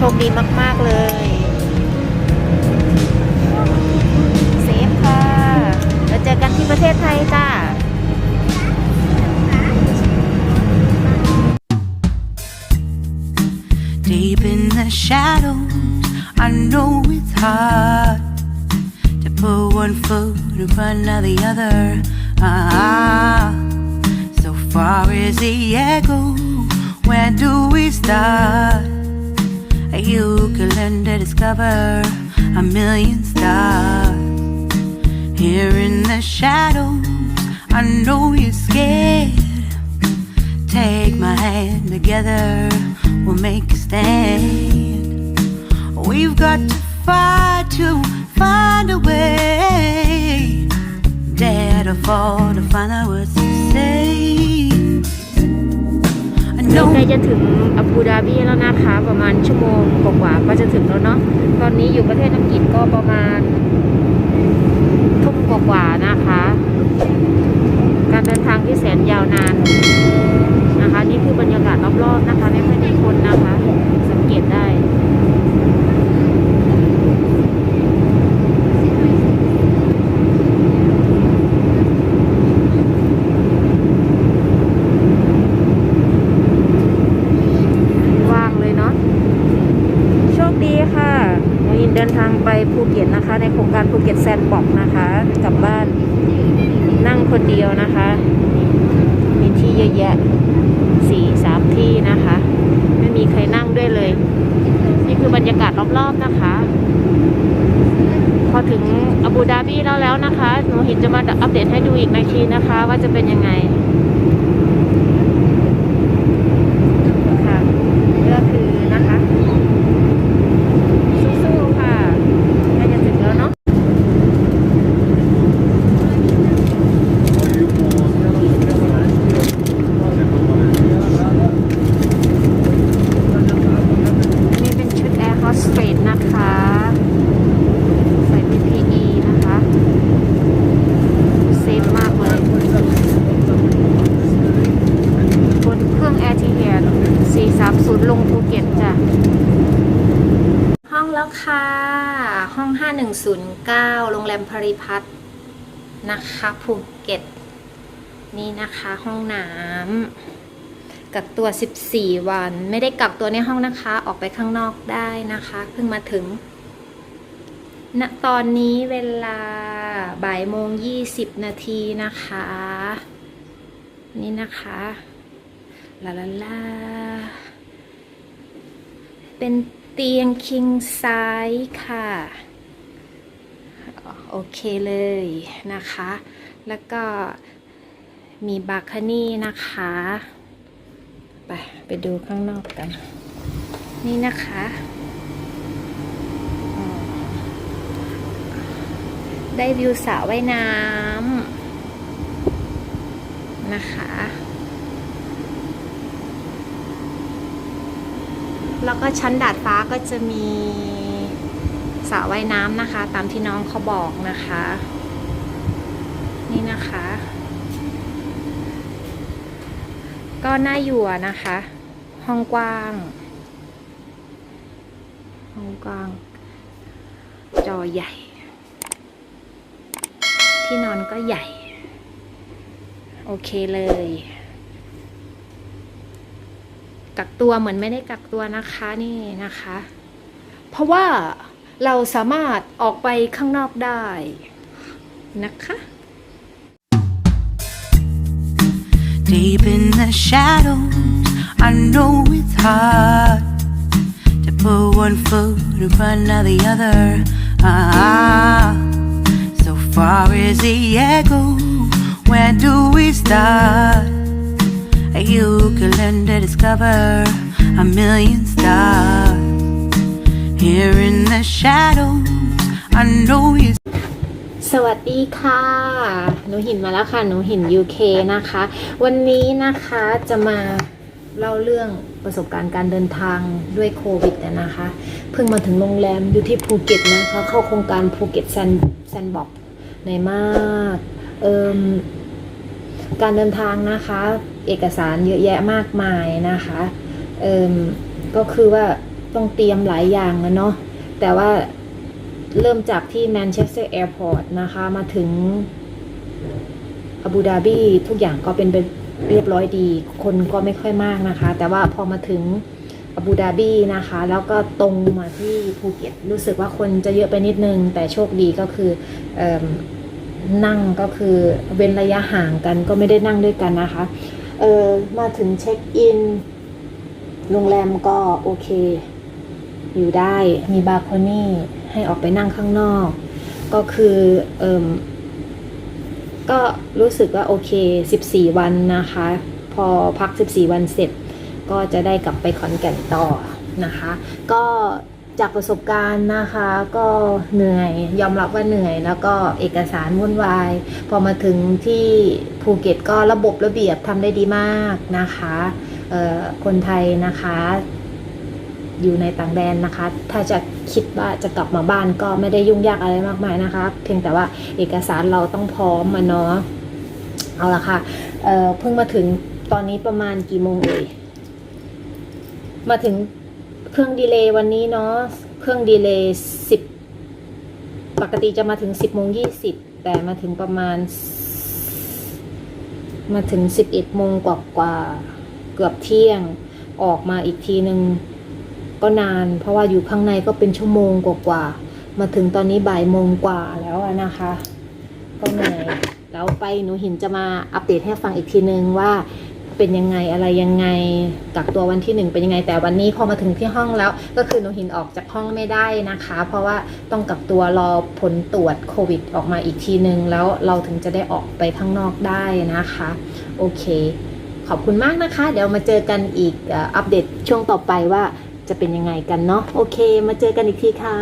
ชคดีมาก ๆ เลยเซฟค่ะแล้วเจอกันที่ประเทศไทยจ้า Deep in the shadows, I know it's hard to put one foot in front of the other. Ah, so far as the echo, where do we start? You can learn to discover a million stars. Here in the shadows, I know you're scared. Take my hand together, we'll make a stand. We've got to fight to find จะถึงอาบูดาบีแล้วนะคะ ประมาณชั่วโมงกว่าๆก็จะถึงแล้วเนาะตอนนี้อยู่ประเทศอังกฤษก็ประมาณทุ่มกว่าๆนะคะ การเดินทางที่แสนยาวนานนะคะ นี่คือบรรยากาศรอบๆนะคะ ไม่ค่อยมีคนนะคะ สังเกตได้ ว่างเลยเนาะโชคดีค่ะโมยินเดินทางไป ภูเก็ตนะคะ ในโครงการภูเก็ตแซนด์บ็อกนะคะกลับบ้านนั่งคนเดียวนะคะ มีที่เยอะแยะสี่สามที่นะคะ ไม่มีใครนั่งด้วยเลย นี่คือบรรยากาศรอบๆนะคะ พอถึงอาบูดาบีแล้วแล้วนะคะ หนูหินจะมาอัปเดตให้ดูอีกในทีนะคะ ว่าจะเป็นยังไง 109 โรงแรมพริพัฒน์นะคะภูเก็ต นี่นะคะห้องน้ำกักตัว 14 วัน ไม่ได้กักตัวในห้องนะคะ ออกไปข้างนอกได้นะคะ เพิ่งมาถึงณนะตอนนี้เวลาบ่ายโมง 20 นาทีนะคะ นี่นะคะลาลาลาเป็นเตียงคิงไซส์ค่ะ โอเคเลยนะคะ แล้วก็มีบาร์คานี่นะคะ ไปไปดูข้างนอกกัน นี่นะคะได้วิวสระว่ายน้ำนะคะ แล้วก็ชั้นดาดฟ้าก็จะมี สระว่ายน้ำนะคะ ตามที่น้องเขาบอกนะคะ นี่นะคะ ก็น่าอยู่นะคะ ห้องกว้าง ห้องกว้าง จอใหญ่ ที่นอนก็ใหญ่ โอเคเลยกักตัวเหมือนไม่ได้กักตัวนะคะนี่นะคะ เพราะว่า เราสามารถออกไปข้างนอกได้นะคะ Deep in the shadows, I know it's hard to put one foot in front of the other. Ah, so far as the echo, where do we start? You can learn to discover a million stars. Here in the shadows, I know you. สวัสดีค่ะ หนูหินมาแล้วค่ะ หนูหิน UK นะคะ วันนี้นะคะจะมาเล่าเรื่องประสบการณ์การเดินทางด้วยโควิดนะคะ เพิ่งมาถึงโรงแรมอยู่ที่ภูเก็ตนะคะเข้าโครงการภูเก็ตแซนแซนบ็อกในมากเอิมการเดินทางนะคะ เอกสารเยอะแยะมากมายนะคะเอิมก็คือว่า ต้องเตรียมหลายอย่างนะเนาะแต่ว่าเริ่มจากที่แมนเชสเตอร์แอร์พอร์ตนะคะมาถึงอาบูดาบีทุกอย่างก็เป็นไปเรียบร้อยดี คนก็ไม่ค่อยมากนะคะ แต่ว่าพอมาถึงอาบูดาบีนะคะ แล้วก็ตรงมาที่ภูเก็ตรู้สึกว่าคนจะเยอะไปนิดนึง แต่โชคดีก็คืออนั่งก็คือเว้นระยะห่างกันก็ไม่ได้นั่งด้วยกันนะคะ เออมาถึงเช็คอิน โรงแรมก็โอเค อยู่ได้มีบาร์โคนี่ให้ออกไปนั่งข้างนอก ก็คือเอมก็รู้สึกว่าโอเค 14 วันนะคะ พอพัก 14 วันเสร็จ ก็จะได้กลับไปขอนแก่นต่อนะคะ ก็จากประสบการณ์นะคะก็เหนื่อยยอมรับว่าเหนื่อย แล้วก็เอกสารวุ่นวาย พอมาถึงที่ภูเก็ตก็ระบบระเบียบทำได้ดีมากนะคะคนไทยนะคะ อยู่ในต่างแดนนะคะ ถ้าจะคิดว่าจะกลับมาบ้านก็ไม่ได้ยุ่งยากอะไรมากมายนะคะ เพียงแต่ว่าเอกสารเราต้องพร้อมมาเนาะเอาละค่ะเเพิ่งมาถึงตอนนี้ประมาณกี่โมงเอ่ยมาถึงเครื่องดีเลย์วันนี้เนาะเครื่องดีเลย์สิบปกติจะมาถึงสิบโมงยี่สิบแต่มาถึงประมาณ มาถึงสิบเอ็ดโมงกว่ากว่าเกือบเที่ยงออกมาอีกทีหนึ่ง ก็นาน เพราะว่าอยู่ข้างในก็เป็นชั่วโมงกว่าๆมาถึงตอนนี้บ่ายโมงกว่าแล้วนะคะ ก็เหนื่อยแล้วไปหนูหินจะมาอัปเดตให้ฟังอีกทีนึงว่าเป็นยังไงอะไรยังไงกักตัววันที่หนึ่งเป็นยังไงแต่วันนี้พอมาถึงที่ห้องแล้ว ก็คือหนูหินออกจากห้องไม่ได้นะคะ เพราะว่าต้องกักตัวรอผลตรวจโควิดออกมาอีกทีนึง แล้วเราถึงจะได้ออกไปข้างนอกได้นะคะ โอเค ขอบคุณมากนะคะ เดี๋ยวมาเจอกันอีกอัปเดตช่วงต่อไปว่า จะเป็นยังไงกันเนาะโอเค มาเจอกันอีกทีค่ะ